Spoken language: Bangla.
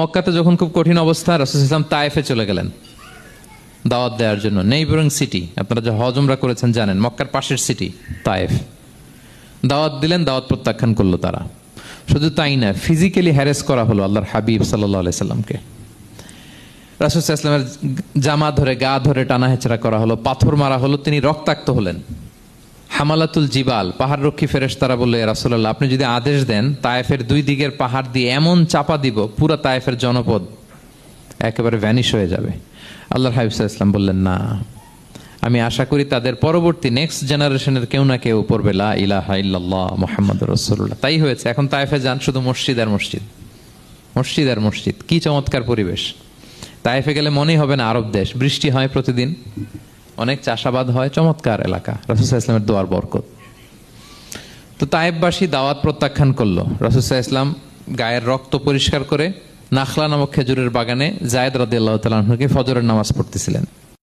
মক্কাতে যখন খুব কঠিন অবস্থা, রসুল ইসলাম তায়েফে চলে গেলেন দাওয়াত দেওয়ার জন্য। নেইবরিং সিটি, আপনারা যে হজমরা করেছেন জানেন, মক্কার পাশের সিটি, তায়েফ। দাওয়াত দিলেন, দাওয়াত প্রত্যাখ্যান করল তারা। শুধু তাই না ফিজিক্যালি হ্যারেস করা হলো আল্লাহর হাবিব সাল্লাহ সাল্লামকে রাসুল ইসলামের জামা ধরে, গা ধরে টানা হেচড়া করা হলো, পাথর মারা হলো, তিনি রক্তাক্ত হলেন। হামালাতুল জিবাল পাহাড় রক্ষী ফেরেশ তারা বলল রাসুল্লাহ আপনি যদি আদেশ দেন, তায়েফের দুই দিকের পাহাড় দিয়ে এমন চাপা দিব, পুরা তায়েফের জনপদ একেবারে ভ্যানিশ হয়ে যাবে। আল্লাহর হাবিব ইসলাম বললেন, না। আমি আশা করি তাদের পরবর্তী নেক্সট জেনারেশনের কেউ না কেউ পড়বে, লা ইলাহা ইল্লাল্লাহ মোহাম্মদ রসুল্লাহ তাই হয়েছে। এখন তায়েফে যান শুধু মসজিদ আর মসজিদ। মসজিদ আর মসজিদ। কি চমৎকার পরিবেশ। তায়েফে গেলে মনেই হবে না আরব দেশ। বৃষ্টি হয় প্রতিদিন। অনেক চাষাবাদ হয়, চমৎকার এলাকা। রাসুসাহ ইসলামের দোয়ার বরকত। তো তায়েববাসী দাওয়াত প্রত্যাখ্যান করল। রাসুসাহ ইসলাম গায়ের রক্ত পরিষ্কার করে নাখলা নামক খেজুরের বাগানে জায়দ রাদ আল্লাহ তালাহকে ফজরের নামাজ পড়তেছিলেন।